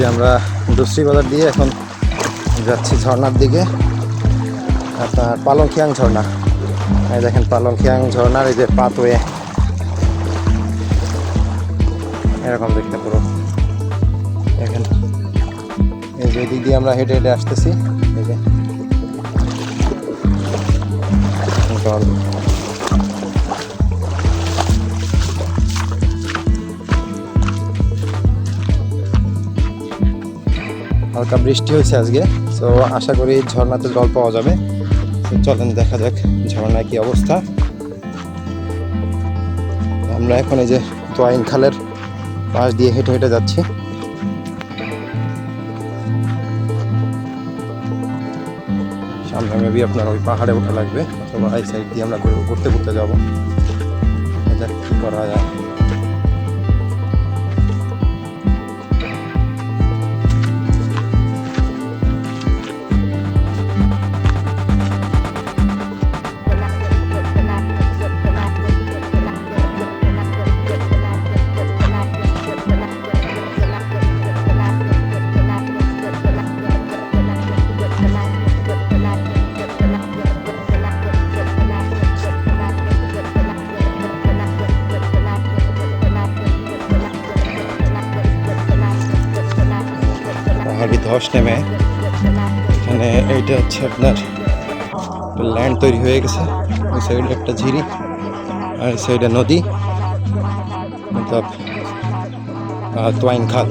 যে আমরা দুশ্রী বাজার দিয়ে এখন যাচ্ছি ঝর্ণার দিকে। আপনার পালংখিয়াং ঝর্ণা। এই দেখেন পালংখিয়াং ঝর্ণার এই যে পাতওয়ে এরকম দেখতে পুরো। দেখেন, এই যে দিক দিয়ে আমরা হেঁটে হেঁটে আসতেছি। এই হালকা বৃষ্টি হয়েছে আজকে, তো আশা করি ঝর্ণাতে জল পাওয়া যাবে। চলেন দেখা যাক ঝর্ণায় কি অবস্থা। আমরা এখন এই যে তোয়াইন খালের পাশ দিয়ে হেঁটে হেঁটে যাচ্ছি। সামনে মেবি আপনার ওই পাহাড়ে ওঠা লাগবে অথবা এই সাইড দিয়ে আমরা ঘুরতে ঘুরতে যাব। দেখা কি করা যায়। ধস নেমে এখানে এইটা হচ্ছে আপনার ল্যান্ড তৈরি হয়ে গেছে। ওই সাইডে একটা ঝিরি আর এই সাইডে নদী। মতলব তোয়াইন খাল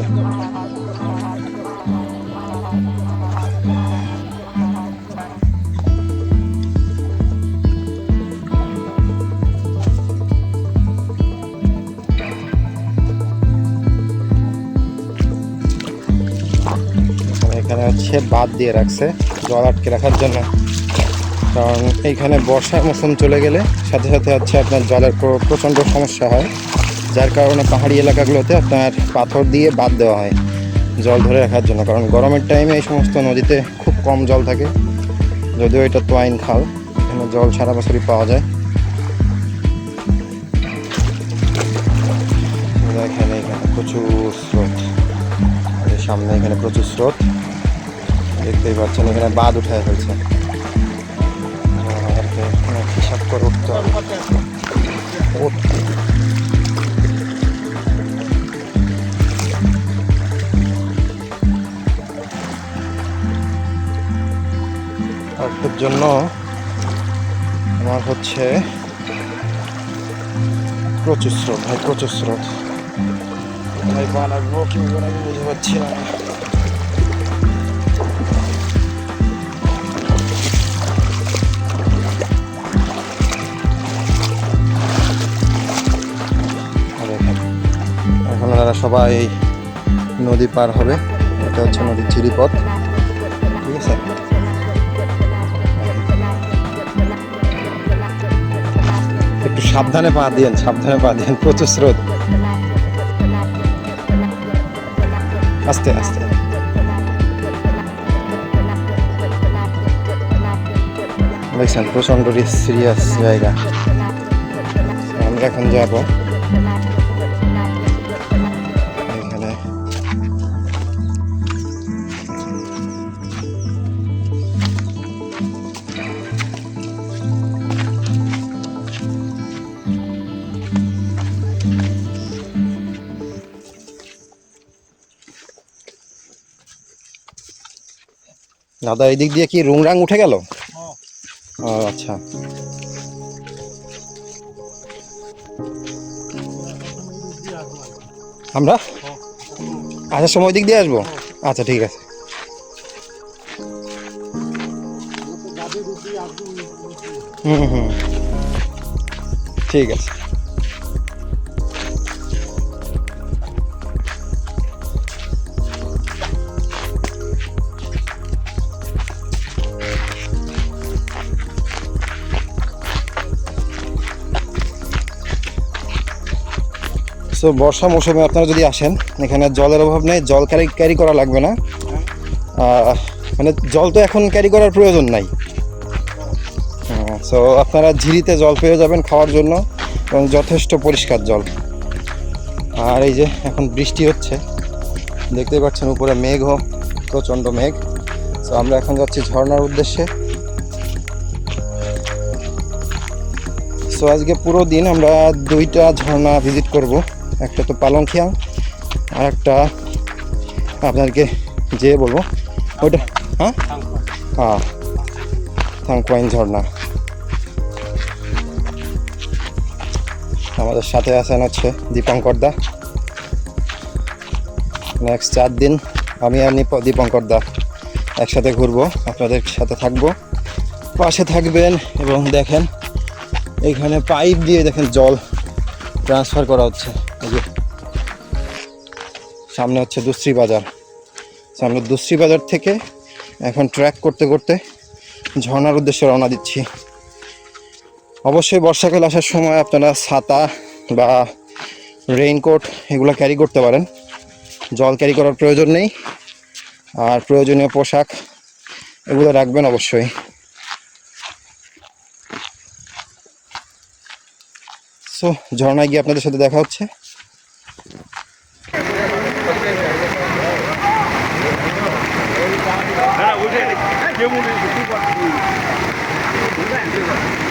এখানে- হচ্ছে বাদ দিয়ে রাখছে, জল আটকে রাখার জন্য। কারণ এইখানে বর্ষার মৌসুম চলে গেলে সাথে সাথে হচ্ছে আপনার জলের প্র- প্রচণ্ড সমস্যা হয়। যার কারণে পাহাড়ি এলাকাগুলোতে আপনার পাথর দিয়ে বাদ দেওয়া হয় জল ধরে রাখার জন্য। কারণ গরমের টাইমে এই সমস্ত নদীতে খুব কম জল থাকে। যদিও এটা তোয়াইন খাল, এখানে জল সারা বছরই পাওয়া যায়। এখানে এখানে প্রচুর স্রোত। সামনে এখানে প্রচুর স্রোত। দেখতেই পাচ্ছেন, এখানে বাঁধ উঠায় ফেলছে। হিসাব করে উঠতে হবে। উঠ- জন্য আমার হচ্ছে প্রচুর স্রোত, ভাই প্রচুর স্রোত। ভাই পা লাগবো বুঝতে পারছি না। এখন ওনারা সবাই নদী পার হবে। এটা হচ্ছে নদীর ঝিরিপথ। ঠিক আছে? একটু সাবধানে পা দিয়েন, সাবধানে পা দিয়েন, প্রচুর স্রোত। আস্তে আস্তে। দেখছেন প্রচণ্ড সিরিয়াস জায়গা। আমরা এখন যাব দাদা এই দিক দিয়ে কি রুংরাং উঠে গেল? ও আচ্ছা। আমরা? আসার সময় দিক দিয়ে আসব? আচ্ছা ঠিক আছে। হুম হুম। ঠিক আছে। সো বর্ষা মৌসুমে আপনারা যদি আসেন, এখানে জলের অভাব নেই, জল ক্যারি ক্যারি করা লাগবে না। মানে জল তো এখন ক্যারি করার প্রয়োজন নাই। সো আপনারা ঝিরিতে জল পেয়ে যাবেন খাওয়ার জন্য এবং যথেষ্ট পরিষ্কার জল। আর এই যে এখন বৃষ্টি হচ্ছে, দেখতেই পাচ্ছেন উপরে মেঘ মেঘও প্রচণ্ড মেঘ। তো আমরা এখন যাচ্ছি ঝর্ণার উদ্দেশ্যে। সো আজকে পুরো দিন আমরা দুইটা ঝর্ণা ভিজিট করব। একটা তো পালংখিয়াং আর একটা আপনাদেরকে যে বলব ওইটা হ্যাঁ? হ্যাঁ থাংকোয়াইন ঝর্ণা। আমাদের সাথে আছেন হচ্ছে দীপঙ্কর দা। নেক্সট চার দিন আমি আর দীপঙ্কর দা একসাথে ঘুরবো আপনাদের সাথে থাকব। পাশে থাকবেন এবং দেখেন এখানে পাইপ দিয়ে দেখেন জল ট্রান্সফার করা হচ্ছে। সামনে হচ্ছে দুশ্রী বাজার। সামনে দুশ্রী বাজার থেকে এখন ট্র্যাক করতে করতে ঝর্নার উদ্দেশ্যে রওনা দিচ্ছি। অবশ্যই বর্ষাকাল আসার সময় আপনারা ছাতা বা রেইনকোট এগুলো ক্যারি করতে পারেন। জল ক্যারি করার প্রয়োজন নেই। আর প্রয়োজনীয় পোশাক এগুলো রাখবেন অবশ্যই। সো ঝর্ণায় গিয়ে আপনাদের সাথে দেখা হচ্ছে। ના ઉઠે કેવું નહીં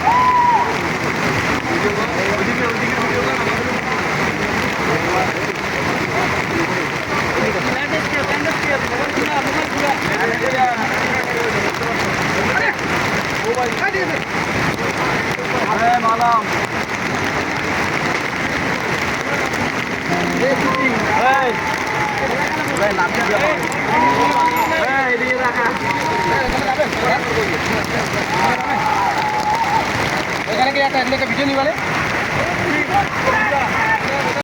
এখানে কি একটা ভিডিও নিবালে